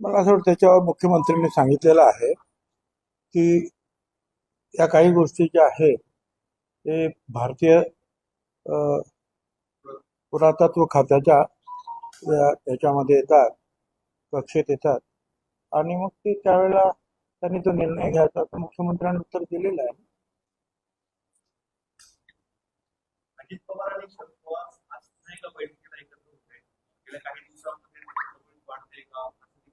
मला असं वाटतं त्याच्यावर मुख्यमंत्र्यांनी सांगितलेलं आहे की या काही गोष्टी ज्या आहेत ते भारतीय पुरातत्व खात्याच्या या- याच्यामध्ये येतात कक्षेत येतात. आणि मग ते त्यावेळेला त्यांनी तो निर्णय घ्यायचा असं मुख्यमंत्र्यांनी उत्तर दिलेलं आहे. अजित पवार आणि शरद पवार आज पुन्हा एका बैठकीला एकत्र होते गेल्या काही दिवसांमध्ये बैठक वाढते का अशी देखील चर्चा आहे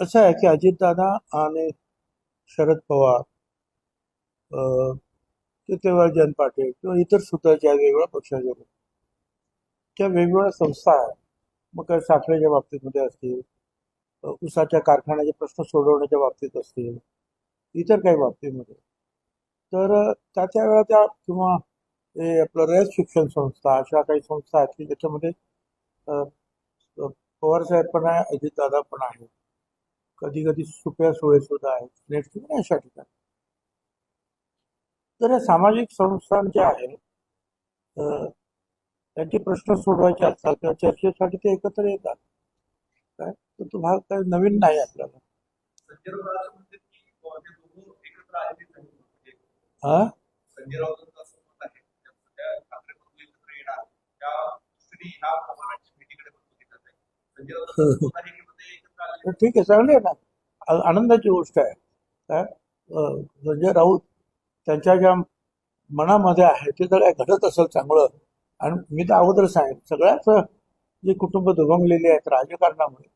असं आहे की अजितदादा आणि शरद पवार अ, किंवा जयंत पाटील किंवा इतर सुद्धा ज्या वेगवेगळ्या पक्षाच्या लोक, त्या वेगवेगळ्या संस्था आहेत मग काय साखरेच्या बाबतीमध्ये असतील उसाच्या कारखान्याचे प्रश्न सोडवण्याच्या बाबतीत असतील इतर काही बाबतीमध्ये तर त्या त्या वेळा त्या किंवा हे आपलं रयत शिक्षण संस्था अशा काही संस्था आहेत की ज्याच्यामध्ये पवारसाहेब पण आहे अजितदादा पण आहे कधी कधी सुप्रिया सुळे सुद्धा आहेत नेट किंवा अशा ठिकाणी. तर या सामाजिक संस्था ज्या आहेत त्यांचे प्रश्न सोडवायचे असतात किंवा चर्चेसाठी ते एकत्र येतात. काय? तर तो भाग काही नवीन नाही आपल्याला? संजय राऊत असं ठीक आहे चांगले आहे ना. आनंदाची गोष्ट आहे. काय संजय राऊत त्यांच्या ज्या मनामध्ये आहे ते जर काय घडत असेल चांगलं. आणि मी तर अगोदर सांगेन सगळ्याच जे कुटुंब दुभंगलेली आहेत राजकारणामुळे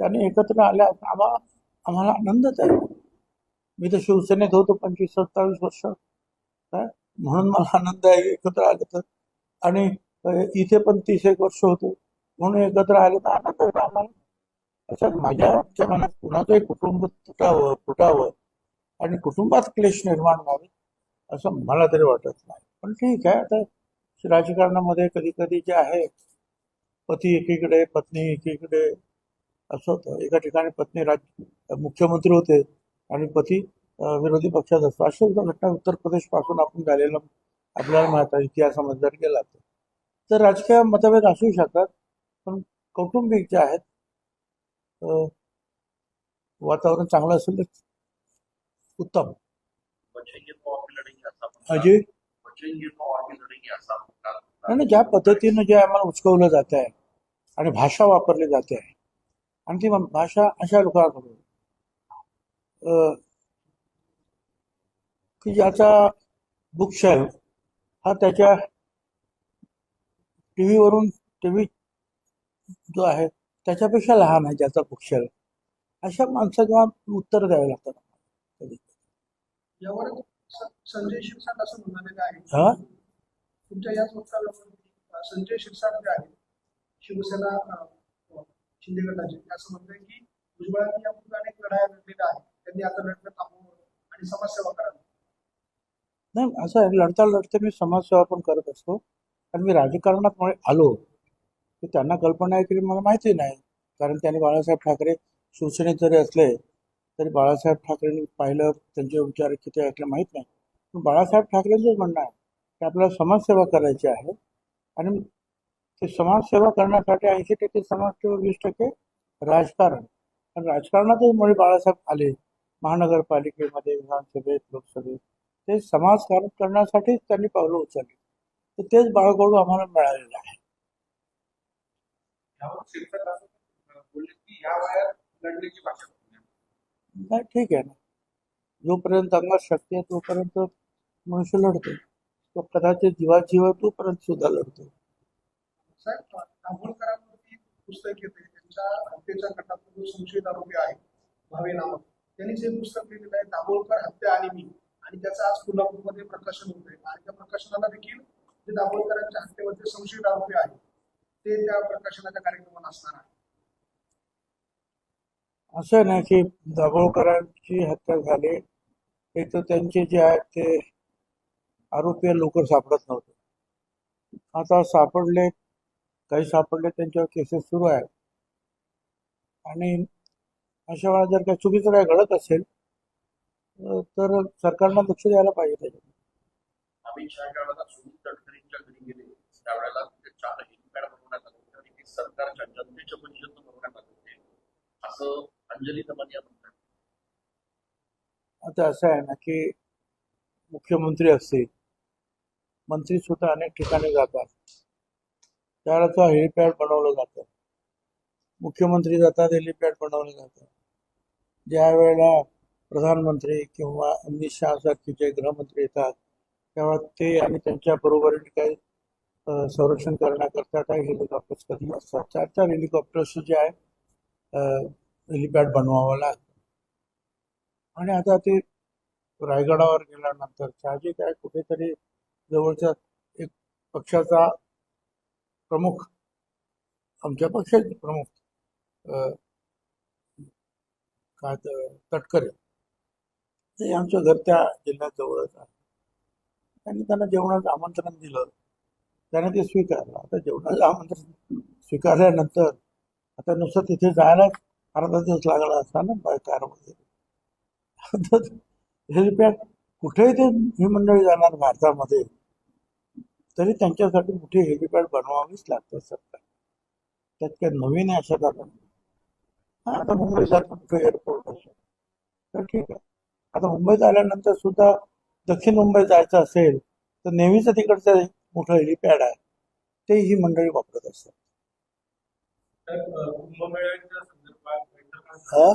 त्यांनी एकत्र आल्या आम्हाला आम्हाला आनंदच आहे. मी तर शिवसेनेत होतो पंचवीस सत्तावीस वर्ष. काय म्हणून मला आनंद आहे एकत्र आले तर. आणि इथे पण तीस एक वर्ष होतो. म्हणून एकत्र आले तर आता तर आम्हाला असं माझ्या मनात कुणाचंही कुटुंब तुटावं फुटावं आणि कुटुंबात क्लेश निर्माण व्हावे असं मला तरी वाटत नाही. पण ठीक आहे आता राजकारणामध्ये कधी कधी जे आहे पती एकीकडे पत्नी एकीकडे असं होतं. एका ठिकाणी पत्नी राज मुख्यमंत्री होते आणि पती विरोधी पक्षात असतो. अशा सुद्धा घटना उत्तर प्रदेशपासून आपण झालेलं आपल्याला माहिती इतिहासामध्ये जर गेला तर राजकीय मतभेद असू शकतात. पण कौटुंबिक जे आहेत वातावरण चांगलं असेल तर उत्तम. म्हणजे? अजय ज्या पद्धतीनं जे आम्हाला उचकवलं जात आहे आणि भाषा वापरली जाते आहे आणि ती भाषा अशा लोकांकडून. की ज्याचा बुकशेल्फ हा त्याच्या टीव्हीवरून टीव्ही जो आहे त्याच्यापेक्षा लहान आहे ज्याचा बुकशेल्फ अशा माणसाला उत्तर द्यावे लागतात. कधी संजय शिरसाट असं म्हणालेलं आहे? हा? तुमच्या याच वक्तव्यावरती अं, संजय शिरसाट जे आहे शिवसेना अं, शिंदे गटाचे ते असं म्हणतंय की भुजबळांनी यापूर्वी अनेक लढाया लढलेल्या आहेत त्यांनी आता लढणं थांबवलं आणि समाजसेवा करावी. नाही असं आहे लढता लढता मी समाजसेवा पण करत असतो. आणि मी राजकारणात आलो. तर त्यांना कल्पना आहे की मला माहिती नाही. कारण त्यांनी बाळासाहेब ठाकरे शिवसेनेत जरी असले तरी बाळासाहेब ठाकरेंनी पाहिलं त्यांचे विचार किती ऐकले माहीत नाही. पण बाळासाहेब ठाकरेंचंच म्हणणं आहे की आपल्याला समाजसेवा करायची आहे. आणि ते समाजसेवा करण्यासाठी ऐंशी टक्के समाजसेवा वीस टक्के राजकारण. आणि राजकारणातच मुळे बाळासाहेब आले. महानगरपालिकेमध्ये विधानसभेत लोकसभेत. ते समाजकारण करण्यासाठीच त्यांनी पावलं उचलली. तर तेच बाळगोडू आम्हाला मिळालेलं आहे. यावर असं बोलले की ह्या वयात लढण्याची भाषा. नाही ठीक आहे ना. जोपर्यंत अंगात शक्ती आहे तोपर्यंत मनुष्य लढतो. तो कदाचित जीव आहे तोपर्यंत सुद्धा लढतो. साहेब दाभोळकरांवरती पुस्तक येते त्यांच्या हत्येच्या जो संशयित आरोपी आहे भावे नामक. त्यांनी जे पुस्तक लिहिलेलं आहे दाभोळकर हत्या आणि मी आणि त्याचं आज कोल्हापूरमध्ये प्रकाशन होत आहे आणि त्या प्रकाशनाला देखील जे दाभोळकरांच्या हत्येमध्ये संशयित आरोपी आहेत ते त्या प्रकाशनाच्या कार्यक्रमात असणार आहे. असं नाही की दाभोळकरांची हत्या झाली एक तर त्यांचे जे आहेत ते आरोपी लवकर सापडत नव्हते. आता सापडले काही सापडले त्यांच्यावर केसेस सुरू आहेत. आणि अशा वेळा जर काही चुकीचं काय घडत असेल तर सरकारनं लक्ष द्यायला पाहिजे त्याच्यात अमित शहा सुनील तटकरेंच्या घरी गेले त्यावेळेला ते चारही पॅड बनवण्यात आले होते आणि ते सरकारच्या जनतेच्या परिषदेनं बघण्यात आले असं अंजली दमानिया म्हणतात. आता असं आहे ना की मुख्यमंत्री असतील मंत्री सुद्धा अनेक ठिकाणी जातात. त्यावेळेला हेलिपॅड बनवलं जातं. मुख्यमंत्री जातात हेलिपॅड बनवलं जातं. ज्या वेळेला प्रधानमंत्री किंवा अमित शहा सारखे जे गृहमंत्री येतात तेव्हा ते आणि त्यांच्या बरोबरीने काही संरक्षण करण्याकरता काही हेलिकॉप्टर्स कधी असतात. चार चार हेलिकॉप्टर्स जे आहे हेलिपॅड बनवावं लागतं. आणि आता ते रायगडावर गेल्यानंतर साहजिक आहे कुठेतरी जवळच्या एक पक्षाचा प्रमुख आमच्या पक्षाचे प्रमुख काय तटकरे. ते आमच्या घर त्या जिल्ह्यात जवळच आहे. त्यांनी त्यांना जेवणाचं आमंत्रण दिलं. त्याने ते स्वीकारलं आता जेवणाला आमंत्रण स्वीकारल्यानंतर आता नुसतं तिथे जायलाच अर्धा दिवस लागला असता ना बाय कारमध्ये वगैरे. हेलिपॅड कुठेही ते ही मंडळी जाणार भारतामध्ये तरी त्यांच्यासाठी मोठी हेलिपॅड बनवावीच लागतं सरकार. त्यात काय नवीन आहे अशा कारण हा आता मुंबईसारखं कुठे एअरपोर्ट असेल. तर ठीक आहे. आता मुंबईत आल्यानंतर सुद्धा दक्षिण मुंबईत जायचं असेल तर नेहमीच तिकडचं मोठं हेलिपॅड आहे. ते ही मंडळी वापरत असतात. हा?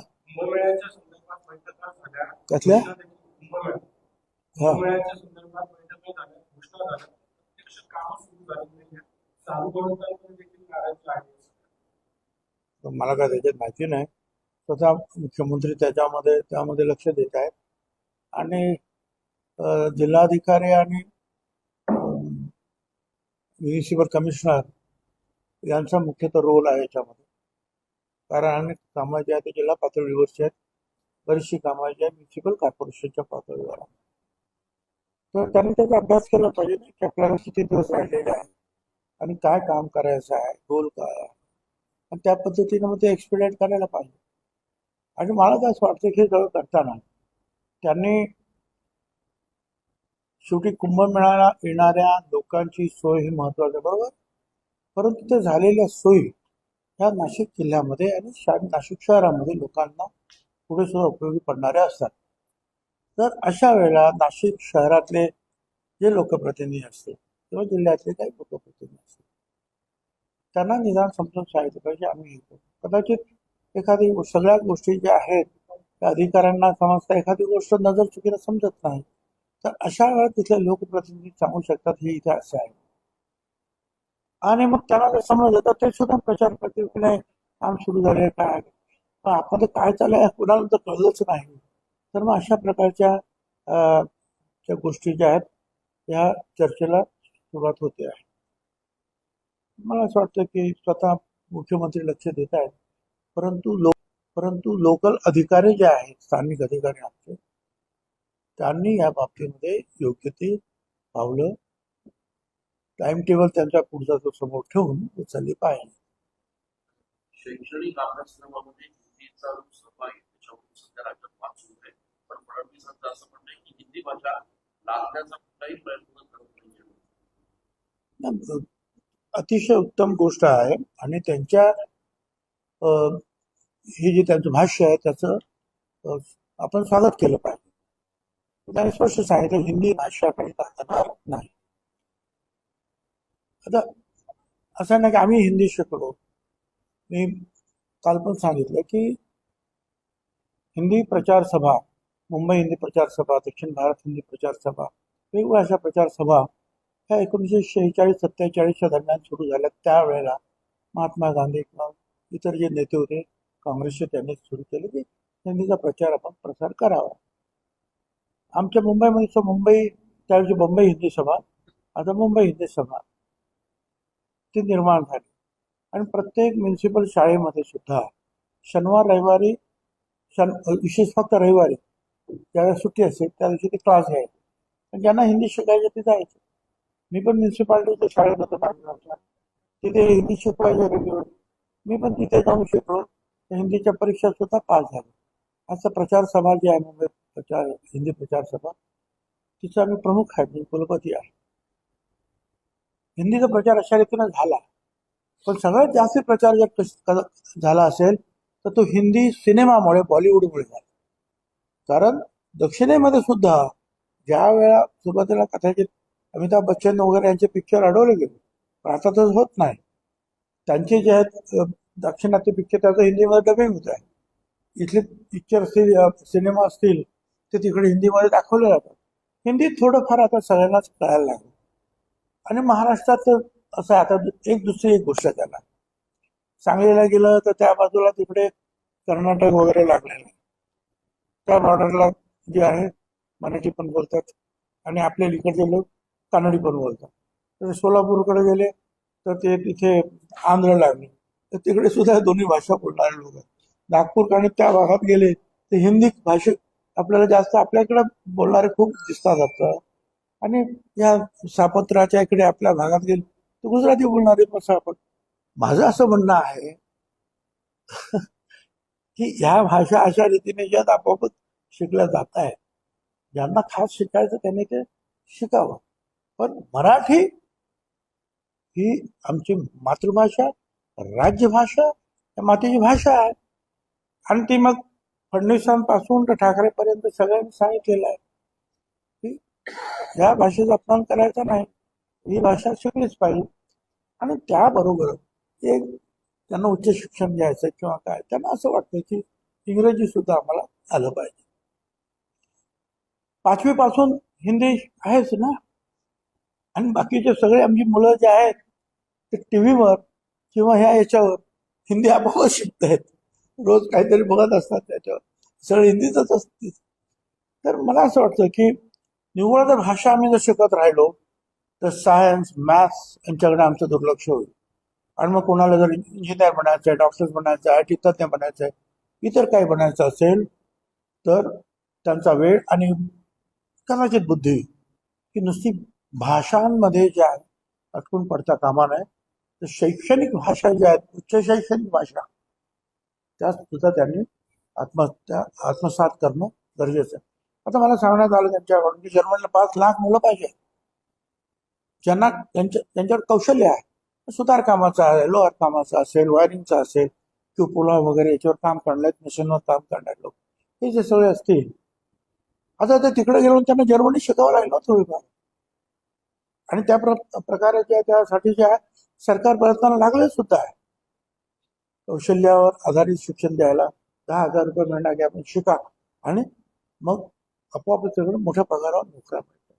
हा. मला काय त्याच्यात माहिती नाही. स्वतः मुख्यमंत्री त्याच्यामध्ये त्यामध्ये लक्ष देत आहेत. आणि जिल्हाधिकारी आणि म्युनिसिपल कमिशनर यांचा मुख्यतः रोल आहे याच्यामध्ये. कारण अनेक कामं जी आहेत ते जिल्हा पातळीवरची आहेत बरीचशी कामं जी आहेत म्युन्सिपल कॉर्पोरेशनच्या पातळीवर आहेत. तर त्यांनी त्याचा अभ्यास केला पाहिजे ना की आपल्याला किती दिवस राहिलेले आहे आणि काय काम करायचं आहे गोल काय आहे. आणि त्या पद्धतीनं मग ते एक्सपिरियंट करायला पाहिजे. आणि मला तर असं वाटतं की जवळ करताना त्यांनी शेवटी कुंभमेळ्याला येणाऱ्या लोकांची सोय ही महत्वाची बरोबर? परंतु ते झालेल्या सोयी ह्या नाशिक जिल्ह्यामध्ये आणि शा नाशिक शहरामध्ये लोकांना पुढे सुद्धा उपयोगी पडणाऱ्या असतात. तर अशा वेळेला नाशिक शहरातले जे लोकप्रतिनिधी असतील किंवा जिल्ह्यातले काही लोकप्रतिनिधी असतील त्यांना निदान समजून सांगितलं पाहिजे आम्ही येतो. कदाचित एखादी सगळ्या गोष्टी ज्या आहेत त्या अधिकाऱ्यांना समजता एखादी गोष्ट नजर चुकीला समजत नाही तर अशा वेळेला तिथले लोकप्रतिनिधी सांगू शकतात हे इथे असं आहे. आणि मग त्यांना जर समजलं तर ते सुद्धा प्रचार करतील की नाही काम सुरू झाले काय? पण आपण काय चाललंय कुणाला तर कळलंच नाही. तर मग अशा प्रकारच्या ज्या गोष्टी ज्या आहेत या चर्चेला सुरुवात होते आहे. मला असं वाटतं की स्वतः मुख्यमंत्री लक्ष देत आहेत परंतु लोक परंतु लोकल अधिकारी जे आहेत स्थानिक अधिकारी आमचे त्यांनी या बाबतीमध्ये योग्य ती पावलं टाइम टेबल त्यांच्या पुढचा तो समोर ठेवून उचलली पाहिजे शैक्षणिक अभ्यासक्रमामध्ये हिंदीचा सभा आहे त्याच्यावरून सध्या राज्यात वाद सुरू आहे पण फडणवीसांचं असं म्हणणं आहे की हिंदी भाषा लादण्याचा कुठलाही प्रयत्न करत नाही न- अतिशय उत्तम गोष्ट आहे आणि त्यांच्या हे जे त्यांचं भाष्य आहे त्याचं आपण स्वागत केलं पाहिजे. त्यांनी स्पष्ट हिंदी भाषा काही नाही आता असं नाही की आम्ही हिंदी शिकलो मी काल पण सांगितलं की हिंदी प्रचार सभा मुंबई हिंदी प्रचार सभा दक्षिण भारत हिंदी प्रचार सभा वेगवेगळ्या अशा प्रचार सभा ह्या एकोणीसशे शेहेचाळीस सत्तेचाळीसच्या दरम्यान सुरू झाल्या त्यावेळेला महात्मा गांधी किंवा इतर जे नेते होते काँग्रेसचे त्यांनी सुरू केले की हिंदीचा प्रचार आपण प्रसार करावा आमच्या मुंबईमध्ये तर मुंबई त्यावेळी मुंबई हिंदी सभा आता मुंबई हिंदी सभा. ती निर्माण झाली. आणि प्रत्येक म्युन्सिपल शाळेमध्ये सुद्धा शनिवार रविवारी शन विशेष फक्त रविवारी ज्यावेळेस सुट्टी असेल त्या दिवशी ते क्लास घ्यायचे. पण ज्यांना हिंदी शिकायचे ते जायचे. मी पण म्युन्सिपाल्टीच्या शाळेत होतो तिथे हिंदी शिकवायचे रेडिओ मी पण तिथे जाऊन शिकलो. हिंदीच्या परीक्षा सुद्धा पास झाल्या. असं प्रचार सभा जी आहे मुंबईत प्रचार हिंदी प्रचार सभा तिचा मी प्रमुख आहे मी कुलपती आहे. हिंदीचा प्रचार अशा रीतीनं झाला. पण सगळ्यात जास्त प्रचार जर झाला असेल तर तो हिंदी सिनेमामुळे बॉलिवूडमुळे झाला. कारण दक्षिणेमध्ये सुद्धा ज्या वेळा सुरुवातीला कदाचित अमिताभ बच्चन वगैरे यांचे पिक्चर अडवले गेले पण आता तर होत नाही. त्यांचे जे आहेत अ, दाक्षिणात्य पिक्चर त्याचं हिंदीमध्ये डबिंग होत आहे. इथले पिक्चर असतील सिनेमा असतील ते तिकडे हिंदीमध्ये दाखवले जातात. हिंदीत थोडंफार आता सगळ्यांनाच कळायला लागलं. आणि महाराष्ट्रात असं आहे, आता एक दुसरी एक गोष्ट त्याला सांगलीला गेलं तर त्या बाजूला तिकडे कर्नाटक वगैरे लागलेलं त्या बॉर्डरला जे आहे मराठी पण बोलतात. आणि आपल्या इकडचे लोक कानडी पण बोलतात. तर सोलापूरकडे गेले तर ते तिथे आंध्र लागले तर तिकडे सुद्धा दोन्ही भाषा बोलणारे लोक आहेत. नागपूर आणि त्या भागात गेले तर हिंदी भाषे आपल्याला जास्त आपल्याकडे बोलणारे खूप दिसतात आता. आणि या सापत्राच्या इकडे आपल्या भागात गेले तर गुजराती बोलणारे पण सापत माझं असं म्हणणं आहे की ह्या भाषा अशा रीतीने ज्यात आपोआपच शिकल्या जात आहेत ज्यांना खास शिकायचं त्यांनी ते शिकावं. पण मराठी ही आमची मातृभाषा राज्यभाषा या मातेची भाषा आहे. आणि ती मग फडणवीसांपासून तर ठाकरेपर्यंत सगळ्यांनी सांगितलेलं आहे की या भाषेचा अपमान करायचा नाही. ही भाषा शिकलीच पाहिजे. आणि त्याबरोबर एक त्यांना उच्च शिक्षण घ्यायचं किंवा काय त्यांना असं वाटतं की इंग्रजी सुद्धा आम्हाला आलं पाहिजे. पाचवी पासून हिंदी आहेच ना? आणि बाकीचे सगळे आमची मुलं जे आहेत ते टीव्हीवर किंवा ह्या याच्यावर हिंदी आपोआप शिकत आहेत रोज काहीतरी बघत असतात त्याच्यावर. सगळं हिंदीतच असते. तर मला असं वाटतं की निव्वळ जर भाषा आम्ही जर शिकत राहिलो तर सायन्स मॅथ्स यांच्याकडे आमचं दुर्लक्ष होईल. आणि मग कोणाला जर इंजिनियर बनायचं आहे डॉक्टर बनायचं आहे आय टी तज्ज्ञ बनायचं आहे इतर काही बनायचं असेल तर त्यांचा वेळ आणि कदाचित बुद्धी की नुसती भाषांमध्ये ज्या अटकून पडता कामा नये. तर शैक्षणिक भाषा ज्या आहेत उच्च शैक्षणिक भाषा त्या सुद्धा त्यांनी आत्महत्या आत्मसात करणं गरजेचं आहे. आता मला सांगण्यात आलं त्यांच्याकडून की जर्मनीला पाच लाख मुलं पाहिजे. ज्यांना त्यांच्या त्यांच्यावर कौशल्य आहे. सुतार कामाचं आहे लोहार कामाचं असेल वायरिंगचं असेल किंवा पुला वगैरे याच्यावर काम करणार मशीनवर काम करणार लोक. हे जे सगळे असतील आता ते तिकडे गेलो त्यांना जर्मनी शिकावं लागलं हो थोडीफार. आणि त्या प्र- प्रकारे त्यासाठी ज्या सरकार प्रयत्नाला लागले सुद्धा आहे. कौशल्यावर आधारित शिक्षण द्यायला दहा हजार रुपये महिना घ्या आपण शिका. आणि मग आपोआप सगळं मोठ्या पगारावर नोकऱ्या मिळतात.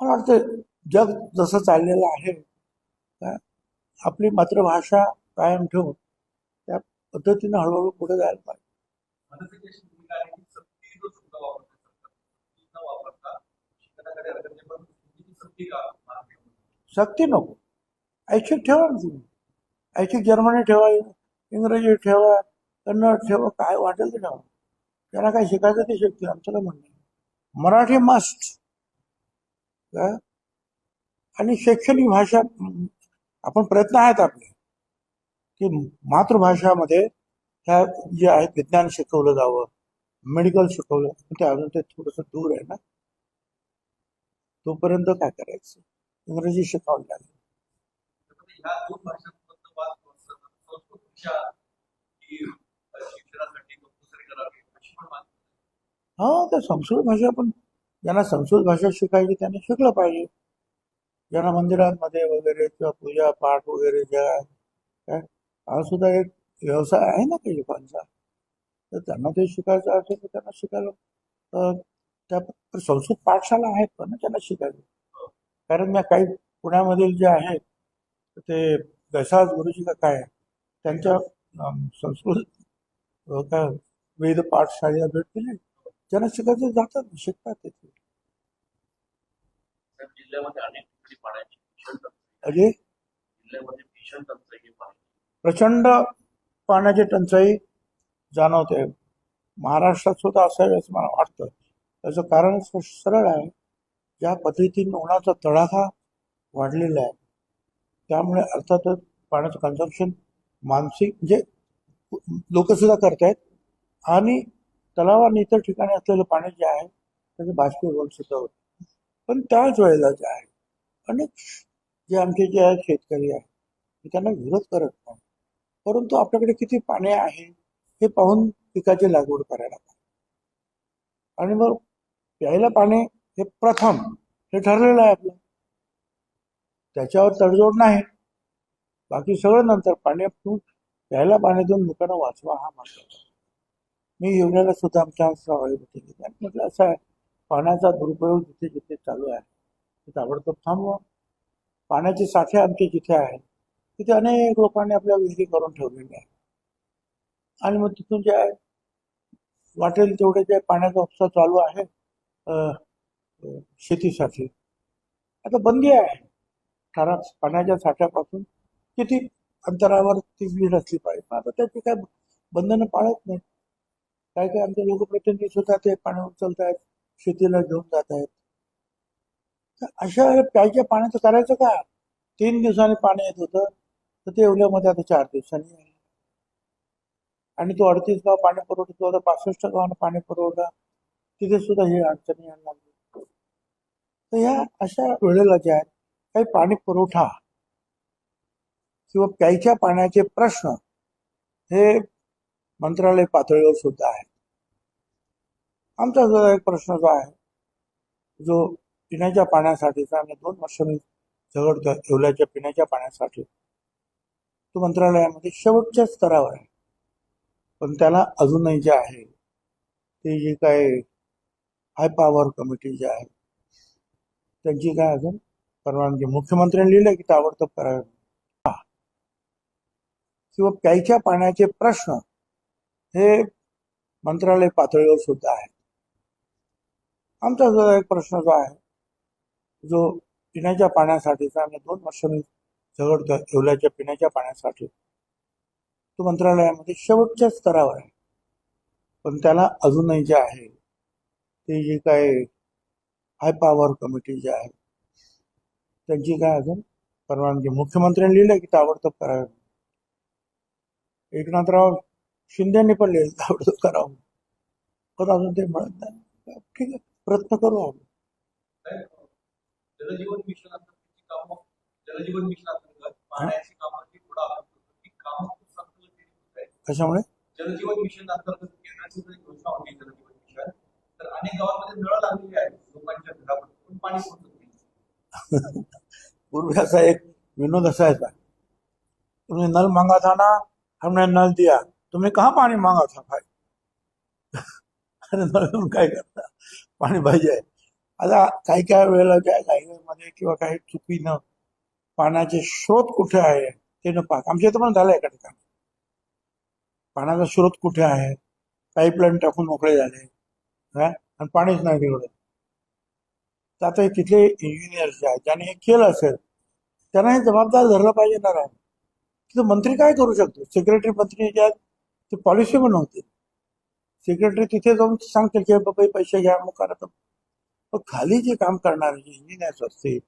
मला वाटतं जग जसं चाललेलं आहे का आपली मातृभाषा कायम ठेवून त्या पद्धतीनं हळूहळू पुढे जायला पाहिजे. की का? सक्ती नको. ऐच्छिक ठेवा ना तुम्ही. ऐच्छिक जर्मनी ठेवा इंग्रजी ठेवा कन्नड ठेवा काय वाटेल ते ठेवा. त्याला काय शिकायचं ते शिकतील आमचं काय म्हणणं आहे. मराठी मस्ट आणि शैक्षणिक भाषा आपण प्रयत्न आहेत आपले की मातृभाषामध्ये ह्या जे आहेत विज्ञान शिकवलं जावं मेडिकल शिकवलं ते अजून ते थोडंसं दूर आहे ना. तोपर्यंत काय करायचं? इंग्रजी शिकावं लागेल त्यामध्ये ह्या दोन भाषांबद्दल वाद असतात. शिक्षणासाठी कंपल्सरी करावी अशी पण मागणी हा तर संस्कृत भाषा पण ज्यांना संस्कृत भाषा शिकायची त्यांनी शिकलं पाहिजे. ज्यांना मंदिरांमध्ये वगैरे किंवा पूजा पाठ वगैरे ज्या काय? हा सुद्धा एक व्यवसाय आहे ना काही लोकांचा. तर त्यांना ते शिकायचं असेल तर त्यांना शिकायला त्या संस्कृत पाठशाला आहेत पण त्यांना शिकायचं. कारण मी काही पुण्यामधील जे आहेत ते दशाज गुरुजी का काय? त्यांच्या संस्कृत काय वेद पाठशाळेला भेट दिली. ज्यांना शिकायचं जातात शिकतात तिथे अजय प्रचंड पाण्याची. टंचाई जाणवते. महाराष्ट्रात सुद्धा असावी असं मला वाटतं. त्याचं कारण सरळ आहे. ज्या पद्धतीने उन्हाचा तडाखा वाढलेला आहे त्यामुळे अर्थातच पाण्याचं कन्झम्पशन मानसिक म्हणजे लोक सुद्धा करतायत. आणि तलाव आणि इतर ठिकाणी असलेलं पाणी जे आहे त्याचं बाष्पीभवन सुद्धा होतं. पण त्याच वेळेला जे आहे अनेक जे आमचे जे आहे शेतकरी आहे ते त्यांना विरोध करत नाही. परंतु आपल्याकडे किती पाणी आहे हे पाहून पिकाची लागवड करायला पाहिजे. आणि मग प्यायला पाणी हे प्रथम हे ठरलेलं आहे आपलं. त्याच्यावर तडजोड नाही. बाकी सगळं नंतर पाणी प्यायला पाण्यातून देऊन लोकांना वाचवा हा महत्त्वाचा मी येवल्याला सुद्धा आमच्या सहभागी होते. म्हटलं असं आहे पाण्याचा दुरुपयोग जिथे जिथे चालू आहे ते ताबडतोब थांबवा. पाण्याचे साठे आमचे जिथे आहेत तिथे अनेक लोकांनी आपल्या विहिरी करून ठेवलेली आहे आणि मग तिथून जे आहे वाटेल तेवढे जे पाण्याचा उपसा चालू आहे शेतीसाठी. आता बंदी आहे. ठराव पाण्याच्या साठ्यापासून किती अंतरावर ती विहीर असली पाहिजे. आता त्याची काय बंधनं पाळत नाही. काय काय आमचे लोकप्रतिनिधी सुद्धा ते पाणी चालत आहेत शेतीला घेऊन जात आहेत तर अशा प्यायच्या पाण्याचं करायचं का? तीन दिवसांनी पाणी येत होतं तर ते एवढ्यामध्ये आता चार दिवसांनी आणि तो अडतीस गाव पाणी पुरवठा तो आता पासष्ट गावांना पाणी पुरवठा तिथे सुद्धा हे अडचणी यायला लागली. तर ह्या अशा वेळेला ज्या आहेत काही पाणी पुरवठा किंवा प्यायच्या पाण्याचे प्रश्न हे मंत्रालय पातळीवर सुद्धा आहेत आमचा जो एक प्रश्न जो आहे जो पिण्याच्या पाण्यासाठीचा आम्ही दोन वर्ष मी झगडतो येवल्याच्या पिण्याच्या पाण्यासाठी तो मंत्रालयामध्ये शेवटच्या स्तरावर आहे. पण त्याला अजूनही जे आहे ते जे काय हाय पॉवर कमिटी जे आहे त्यांची काय अजून परवानगी मुख्यमंत्र्यांनी लिहिलं की ताबडतोब करावे किंवा प्यायच्या पाण्याचे प्रश्न हे मंत्रालय पातळीवर सुद्धा आहे आमचा जो एक प्रश्न जो आहे जो पिण्याच्या पाण्यासाठीचा आम्ही दोन वर्ष मी झगडतो ठेवल्याच्या पिण्याच्या पाण्यासाठी तो मंत्रालयामध्ये शेवटच्या स्तरावर आहे. पण त्याला अजूनही जे आहे ते जे काय हाय पॉवर कमिटी जे आहे त्यांची काय अजून परवानगी मुख्यमंत्र्यांनी लिहिलं की ताबडतोब करावी. एकनाथराव शिंदेनी पण लिहिलं ताबडतोब करावं. पण अजून ते म्हणत नाही. ठीक आहे प्रयत्न करू जलजीवन मिशन जलजीवन मिशन आपण. कशामुळे? जलजीवन मिशन अंतर्गत केंद्राची जर योजना होती जलजीवन मिशन तर अनेक गावांमध्ये नळ लागलेले आहेत. लोकांच्या घरावर पण पाणी पोहोचत नाही? पूर्वी असा एक विनोद असायचा. तुमने नल मांगा था ना हमने नल दिया। तुम्ही कहा पाणी मांगा था भाई? अरे नल काय करता पाणी पाहिजे आता काही काही वेळेला काय मध्ये किंवा काही चुकीनं हो। पाण्याचे स्रोत कुठे आहे ते न पाहत आमच्या इथं पण झालं एका ठिकाणी पाण्याचा स्रोत कुठे आहे पाईपलाईन टाकून मोकळे झाले आणि पाणीच नाही तिकडे तर आता हे? तिथले इंजिनियर जे आहेत ज्याने हे? केलं असेल त्यांना हे जबाबदार धरलं पाहिजे ना राव मंत्री काय करू शकतो? सेक्रेटरी मंत्री जे आहेत ते पॉलिसी बनवतील. सेक्रेटरी तिथे जाऊन सांगतील की बाबा पैसे घ्या मग करा खाली जे काम करणारे जे इंजिनियर्स असतील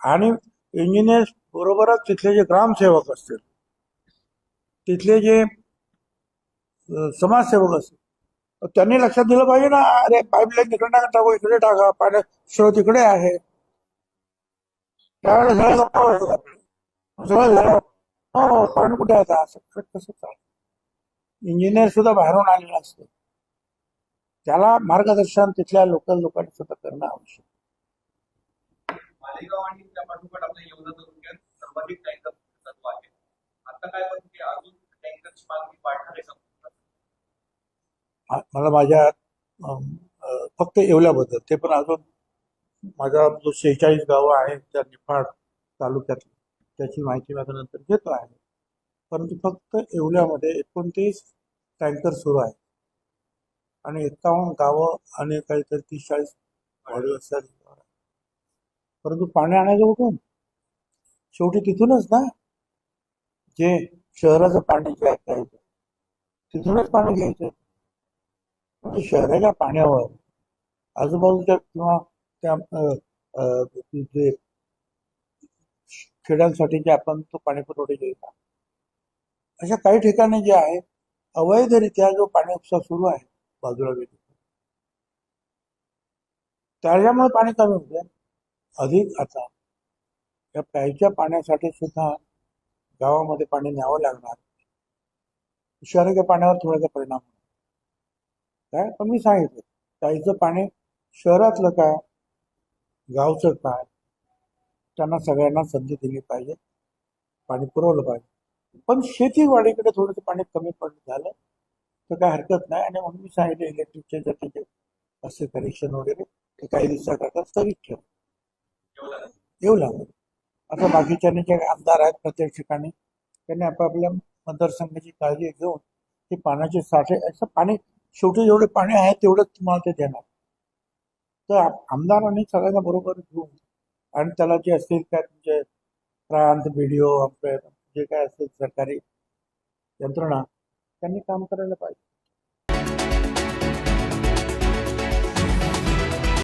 आणि इंजिनियर्स बरोबरच तिथले जे ग्रामसेवक असतील तिथले जे समाजसेवक असतील त्यांनी लक्षात दिलं पाहिजे ना अरे पाईपलाईन तिकडे टाका टाकू इकडे टाका पाण्या स्रोत इकडे आहे. त्यावेळेस सगळं सगळं झालं. हो पाणी कुठे आहे आता असं कसं चालेल इंजिनियर सुद्धा बाहेरून आलेला असतो. त्याला मार्गदर्शन तिथल्या लोकल लोकांनी सुद्धा करणं आवश्यक. मालेगाव आणि त्या पाठोपाठ आपल्या येवला तालुक्यात सर्वाधिक टँकर चालू आहे. आता काय म्हणते अजून टँकरची मागणी वाढणार आहे का मा- मला माझ्या फक्त येवल्याबद्दल. ते पण अजून माझा जो शेहेचाळीस गावं आहेत त्या निफाड तालुक्यात त्याची माहिती मी नंतर घेतो आहे. परंतु फक्त येवल्यामध्ये एकोणतीस टँकर सुरू आहेत. आणि एकावन्न गावं आणि काहीतरी तीस चाळीस वाढीव असतात परंतु पाणी आणायचं कुठून? शेवटी तिथूनच ना? जे शहराचं पाणी जे आहे तिथूनच पाणी घ्यायचं. म्हणजे शहराच्या पाण्यावर आजूबाजूच्या किंवा त्या जे खेड्यांसाठी जे आपण तो पाणी पुरवठा योजना अशा काही ठिकाणी जे आहे अवैधरित्या जो पाणी उपसा सुरू आहे बाजूला वेगळी त्याच्यामुळे पाणी कमी होते अधिक आता या प्यायच्या पाण्यासाठी सुद्धा गावामध्ये पाणी न्यावं लागणार. शहराच्या पाण्यावर थोडासा परिणाम होणार. काय? पण मी सांगितलं. प्यायचं पाणी शहरातलं काय? गावचं काय? त्यांना सगळ्यांना संधी दिली पाहिजे. पाणी पुरवलं पाहिजे. पण शेतीवाडीकडे थोडंसं पाणी कमी पडलं झालं तर काही हरकत नाही. आणि म्हणून मी सांगितलं इलेक्ट्रिकचे जर त्याचे असे कनेक्शन वगैरे ते काही दिवसाकरता स्थगित ठेव. येऊ लागलं. आता बाकीच्याने जे आमदार आहेत प्रत्येक ठिकाणी त्यांनी आपापल्या मतदारसंघाची काळजी घेऊन ते पाण्याचे साठे असं पाणी शेवटी जेवढे पाणी आहे तेवढंच तुम्हाला ते देणार. तर आमदारांनी सगळ्यांना बरोबर घेऊन आणि त्याला जे असतील काय तुमचे प्रांत बीडीओ जे काय असतील सरकारी यंत्रणा त्यांनी काम करायला पाहिजे.